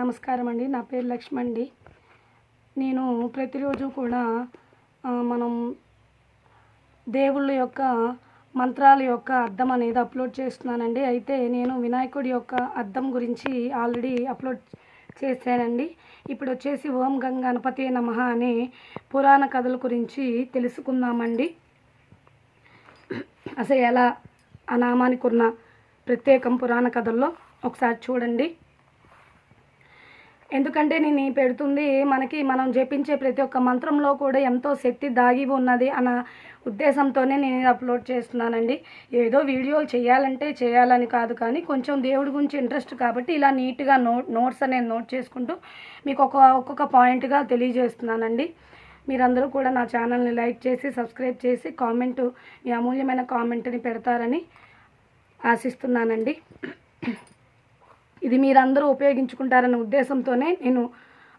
నమస్కారం అండి. నా పేరు లక్ష్మి అండి. నేను ప్రతిరోజు కూడా మనం దేవుళ్ళ యొక్క మంత్రాల యొక్క అర్థం అనేది అప్లోడ్ చేస్తున్నానండి. అయితే నేను వినాయకుడి యొక్క అర్థం గురించి ఆల్రెడీ అప్లోడ్ చేశానండి. ఇప్పుడు వచ్చేసి ఓం గంగ గణపతి నమః అనే పురాణ కథల గురించి తెలుసుకుందామండి. అసలు ఎలా అనామానికి ఉన్న ప్రత్యేకం పురాణ కథల్లో? ఒకసారి చూడండి. ఎందుకంటే నేను పెడుతుంది మనకి మనం జపించే ప్రతి ఒక్క మంత్రంలో కూడా ఎంతో శక్తి దాగి ఉన్నది అన్న ఉద్దేశంతోనే నేను ఇది అప్లోడ్ చేస్తున్నానండి. ఏదో వీడియో చేయాలంటే చేయాలని కాదు కానీ కొంచెం దేవుడి గురించి ఇంట్రెస్ట్ కాబట్టి ఇలా నీట్గా నోట్ నోట్స్ అనేది నోట్ చేసుకుంటూ మీకు ఒక ఒక్కొక్క పాయింట్గా తెలియజేస్తున్నానండి. మీరందరూ కూడా నా ఛానల్ని లైక్ చేసి సబ్స్క్రైబ్ చేసి కామెంట్ మీ అమూల్యమైన కామెంట్ని పెడతారని ఆశిస్తున్నానండి. ఇది మీరందరూ ఉపయోగించుకుంటారనే ఉద్దేశంతోనే నేను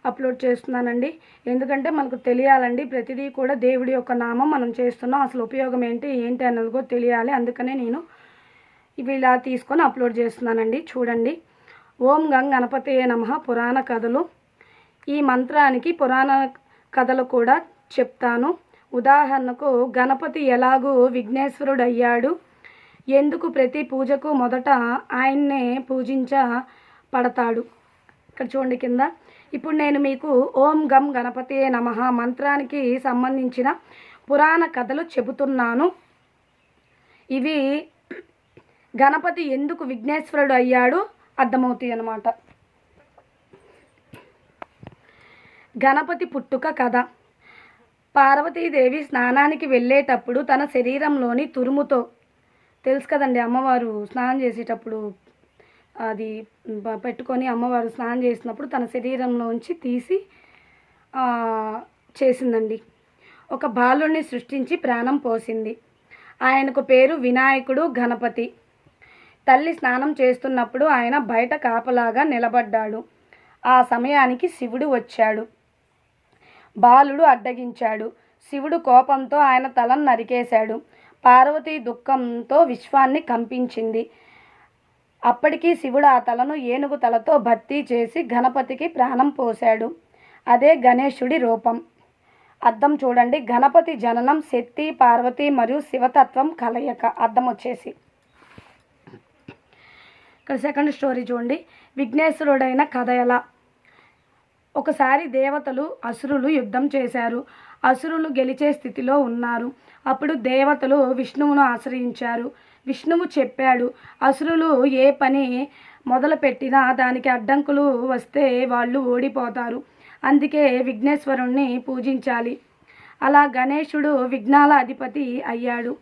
అప్లోడ్ చేస్తున్నానండి. ఎందుకంటే మనకు తెలియాలండి ప్రతిదీ కూడా దేవుడి యొక్క నామం మనం చేస్తున్నాం. అసలు ఉపయోగం ఏంటి ఏంటి అన్నది కూడా తెలియాలి. అందుకనే నేను ఇవి ఇలా తీసుకొని అప్లోడ్ చేస్తున్నానండి. చూడండి. ఓం గంగ్ గణపతి నమ పురాణ కథలు. ఈ మంత్రానికి పురాణ కథలు కూడా చెప్తాను. ఉదాహరణకు గణపతి ఎలాగూ విఘ్నేశ్వరుడు అయ్యాడు ఎందుకు ప్రతి పూజకు మొదట ఆయన్నే పూజించ పడతాడు. ఇక్కడ చూడండి కింద. ఇప్పుడు నేను మీకు ఓం గం గణపతి నమ మంత్రానికి సంబంధించిన పురాణ కథలు చెబుతున్నాను. ఇవి గణపతి ఎందుకు విఘ్నేశ్వరుడు అయ్యాడు అర్థమవుతాయి అన్నమాట. గణపతి పుట్టుక కథ. పార్వతీదేవి స్నానానికి వెళ్ళేటప్పుడు తన శరీరంలోని తురుముతో తెలుసు కదండి అమ్మవారు స్నానం చేసేటప్పుడు అది పెట్టుకొని అమ్మవారు స్నానం చేసినప్పుడు తన శరీరంలోంచి తీసి చేసిందండి. ఒక బాలుని సృష్టించి ప్రాణం పోసింది. ఆయనకు పేరు వినాయకుడు గణపతి. తల్లి స్నానం చేస్తున్నప్పుడు ఆయన బయట కాపలాగా నిలబడ్డాడు. ఆ సమయానికి శివుడు వచ్చాడు. బాలుడు అడ్డగించాడు. శివుడు కోపంతో ఆయన తలను నరికేశాడు. పార్వతి దుఃఖంతో విశ్వాన్ని కంపించింది. అప్పటికీ శివుడు ఆ తలను ఏనుగు తలతో భర్తీ చేసి గణపతికి ప్రాణం పోశాడు. అదే గణేశుడి రూపం. అర్థం చూడండి. గణపతి జననం శక్తి పార్వతి మరియు శివతత్వం కలయిక. అర్థం వచ్చేసి. ఇక్కడ సెకండ్ స్టోరీ చూడండి. విఘ్నేశ్వరుడైన కథ ఎలా ఒకసారి దేవతలు అసురులు యుద్ధం చేశారు. అసురులు గెలిచే స్థితిలో ఉన్నారు. అప్పుడు దేవతలు విష్ణువును ఆశ్రయించారు. విష్ణువు చెప్పాడు అసురులు ఏ పని మొదలుపెట్టినా దానికి అడ్డంకులు వస్తే వాళ్ళు ఓడిపోతారు. అందుకే విఘ్నేశ్వరుణ్ణి పూజించాలి. అలా గణేశుడు విఘ్నాల అధిపతి అయ్యాడు.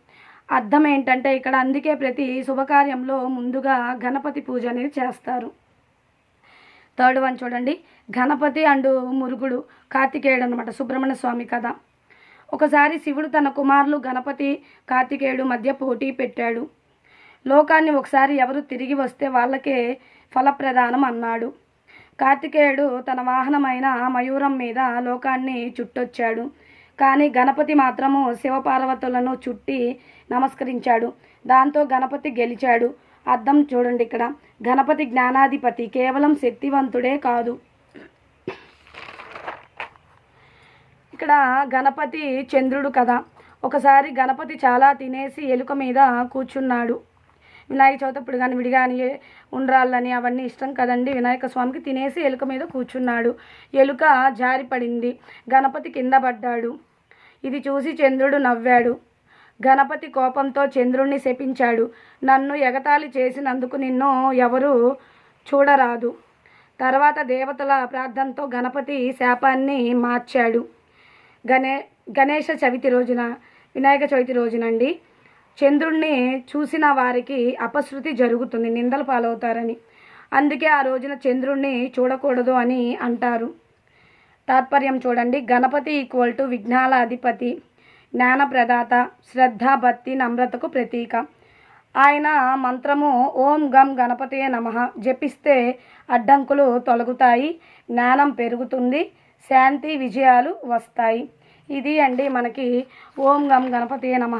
అర్థం ఏంటంటే ఇక్కడ అందుకే ప్రతి శుభకార్యంలో ముందుగా గణపతి పూజ అనేది చేస్తారు. థర్డ్ వన్ చూడండి. గణపతి అండ్ మురుగుడు కార్తికేయుడు అనమాట సుబ్రహ్మణ్య స్వామి కథ. ఒకసారి శివుడు తన కుమారులు గణపతి కార్తికేయుడు మధ్య పోటీ పెట్టాడు. లోకాన్ని ఒకసారి ఎవరు తిరిగి వస్తే వాళ్ళకే ఫలప్రదానం అన్నాడు. కార్తికేయుడు తన వాహనమైన మయూరం మీద లోకాన్ని చుట్టొచ్చాడు. కానీ గణపతి మాత్రము శివపార్వతులను చుట్టి నమస్కరించాడు. దాంతో గణపతి గెలిచాడు. అర్థం చూడండి ఇక్కడ. గణపతి జ్ఞానాధిపతి కేవలం శక్తివంతుడే కాదు. ఇక్కడ గణపతి చంద్రుడు కదా. ఒకసారి గణపతి చాలా తినేసి ఎలుక మీద కూర్చున్నాడు. వినాయక చవితి అప్పుడు కానీ విడిగాని ఉండ్రాళ్ళని అవన్నీ ఇష్టం కదండి. వినాయక స్వామికి తినేసి ఎలుక మీద కూర్చున్నాడు. ఎలుక జారిపడింది. గణపతి కింద పడ్డాడు. ఇది చూసి చంద్రుడు నవ్వాడు. గణపతి కోపంతో చంద్రుణ్ణి శపించాడు. నన్ను ఎగతాళి చేసినందుకు నిన్ను ఎవరు చూడరాదు. తర్వాత దేవతల ప్రార్థనతో గణపతి శాపాన్ని మార్చాడు. గణే గణేష చవితి రోజున వినాయక చవితి రోజునండి. చంద్రుణ్ణి చూసిన వారికి అపశృతి జరుగుతుంది నిందలు పాలవుతారని. అందుకే ఆ రోజున చంద్రుణ్ణి చూడకూడదు అని అంటారు. తాత్పర్యం చూడండి గణపతి ఈక్వల్ టు విఘ్నాల అధిపతి జ్ఞాన ప్రదాత శ్రద్ధ భక్తి నమ్రతకు ప్రతీక. ఆయన మంత్రము ఓం గం గణపతియే నమ జపిస్తే అడ్డంకులు తొలగుతాయి జ్ఞానం పెరుగుతుంది శాంతి విజయాలు వస్తాయి. ఇది అండి మనకి ఓం గం గణపతియే నమ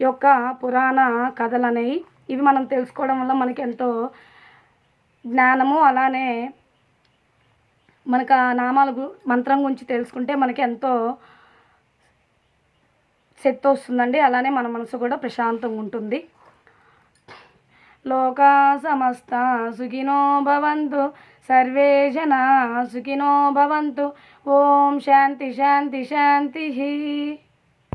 యొక్క పురాణ కథలు అనేవి ఇవి మనం తెలుసుకోవడం వల్ల మనకి ఎంతో జ్ఞానము అలానే మనకు ఆ నామాల గు మంత్రం గురించి తెలుసుకుంటే మనకి ఎంతో శక్తి వస్తుందండి అలానే మన మనసు కూడా ప్రశాంతంగా ఉంటుంది. లోకా సమస్త సుఖినో భవంతు సర్వే జనా సుఖినో భవంతు. ఓం శాంతి శాంతి శాంతి.